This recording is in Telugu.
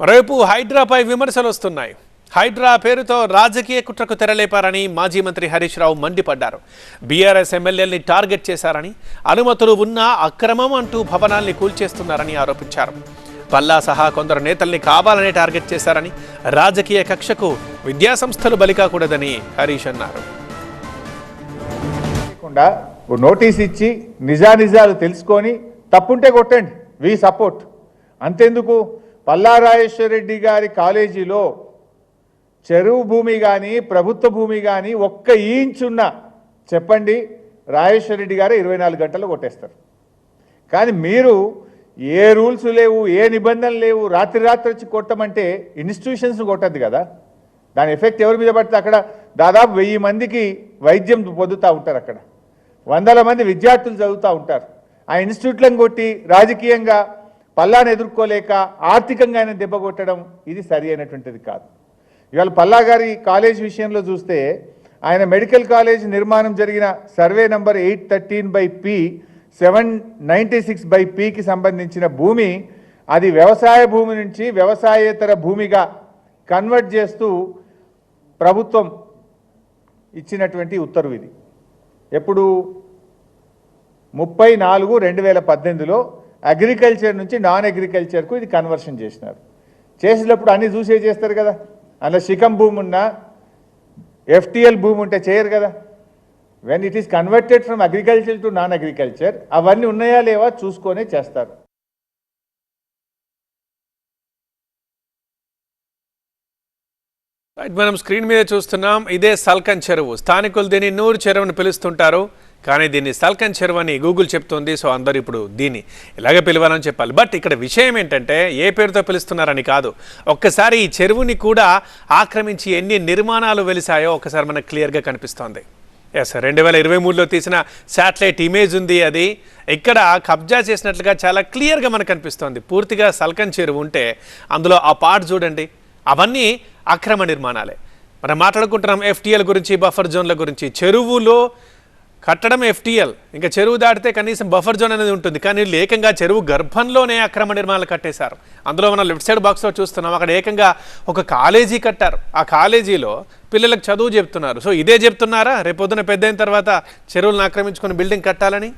మరోవైపు హైడ్రాపై విమర్శలు వస్తున్నాయి హైడ్రా పేరుతో రాజకీయ కుట్రకు తెరలేపారని మాజీ మంత్రి హరీష్ రావు మండిపడ్డారు. బీఆర్ఎస్ ఎమ్మెల్యేల్ని టార్గెట్ చేశారని అనుమతులు ఉన్నా అక్రమం అంటూ భవనాల్ని కూల్చేస్తున్నారని ఆరోపించారు. పల్లా సహా కొందరు నేతల్ని కావాలనే టార్గెట్ చేశారని రాజకీయ కక్షకు విద్యాసంస్థలు బలికాకూడదని హరీష్ అన్నారు. నోటీస్ ఇచ్చి నిజానిజాలు తెలుసుకొని తప్పుంటే కొట్టండి. We support. అంతెందుకు? పల్లారాజేశ్వర రెడ్డి గారి కాలేజీలో చెరువు భూమి కానీ ప్రభుత్వ భూమి కానీ ఒక్క ఇంచున్న చెప్పండి రాజేశ్వర రెడ్డి గారు ఇరవై నాలుగు గంటలు కొట్టేస్తారు. కానీ మీరు ఏ రూల్స్ లేవు ఏ నిబంధనలు లేవు రాత్రి రాత్రి వచ్చి కొట్టమంటే ఇన్స్టిట్యూషన్స్ కొట్టద్దు కదా. దాని ఎఫెక్ట్ ఎవరి మీద పడితే అక్కడ దాదాపు వెయ్యి మందికి వైద్యం పొందుతూ ఉంటారు అక్కడ. వందల మంది విద్యార్థులు చదువుతూ ఉంటారు. ఆ ఇన్స్టిట్యూట్లను కొట్టి రాజకీయంగా పల్లాను ఎదుర్కోలేక ఆర్థికంగా ఆయన దెబ్బ కొట్టడం ఇది సరి అయినటువంటిది కాదు. ఇవాళ పల్లా గారి కాలేజ్ విషయంలో చూస్తే ఆయన మెడికల్ కాలేజ్ నిర్మాణం జరిగిన survey number eight thirteen by P seven ninety six by పికి సంబంధించిన భూమి అది వ్యవసాయ భూమి నుంచి వ్యవసాయేతర భూమిగా కన్వర్ట్ చేస్తూ ప్రభుత్వం ఇచ్చినటువంటి ఉత్తర్వు ఇది. ఎప్పుడు ముప్పై నాలుగు రెండు వేల పద్దెనిమిదిలో అగ్రికల్చర్ నుంచి నాన్ అగ్రికల్చర్కు ఇది కన్వర్షన్ చేసినారు. చేసినప్పుడు అన్నీ చూసే చేస్తారు కదా. అందులో శిఖం భూమి ఉన్నా ఎఫ్టిఎల్ భూమి ఉంటే చేయరు కదా. When it is converted from agriculture to non agriculture అవన్నీ ఉన్నాయా లేవా చూసుకొనే చేస్తారు. మనం స్క్రీన్ మీద చూస్తున్నాం ఇదే సల్కన్ చెరువు స్థానికులు దీన్ని నూరు చెరువును పిలుస్తుంటారు. కానీ దీన్ని సల్కన్ చెరువు అని గూగుల్ చెప్తుంది సో అందరూ ఇప్పుడు దీన్ని ఇలాగే పిలవాలని చెప్పాలి. బట్ ఇక్కడ విషయం ఏంటంటే ఏ పేరుతో పిలుస్తున్నారని కాదు. ఒక్కసారి ఈ చెరువుని కూడా ఆక్రమించి ఎన్ని నిర్మాణాలు వెలిసాయో ఒకసారి మనకు క్లియర్గా కనిపిస్తోంది. ఎస్ రెండు వేల ఇరవై మూడులో తీసిన శాటిలైట్ ఇమేజ్ ఉంది అది. ఇక్కడ కబ్జా చేసినట్లుగా చాలా క్లియర్గా మనకు కనిపిస్తోంది. పూర్తిగా సల్కన్ చెరువు ఉంటే అందులో ఆ పార్ట్ చూడండి. అవన్నీ అక్రమ నిర్మాణాలే. మనం మాట్లాడుకుంటున్నాం ఎఫ్టీఎల్ గురించి బఫర్ జోన్ల గురించి. చెరువులో కట్టడం ఎఫ్టీఎల్. ఇంకా చెరువు దాటితే కనీసం బఫర్ జోన్ అనేది ఉంటుంది. కానీ వీళ్ళు ఏకంగా చెరువు గర్భంలోనే అక్రమ నిర్మాణాలు కట్టేశారు. అందులో మనం లెఫ్ట్ సైడ్ బాక్స్లో చూస్తున్నాం. అక్కడ ఏకంగా ఒక కాలేజీ కట్టారు. ఆ కాలేజీలో పిల్లలకు చదువు చెప్తున్నారు. సో ఇదే చెప్తున్నారా? రేపొద్దున పెద్ద అయిన తర్వాత చెరువులను ఆక్రమించుకొని బిల్డింగ్ కట్టాలని?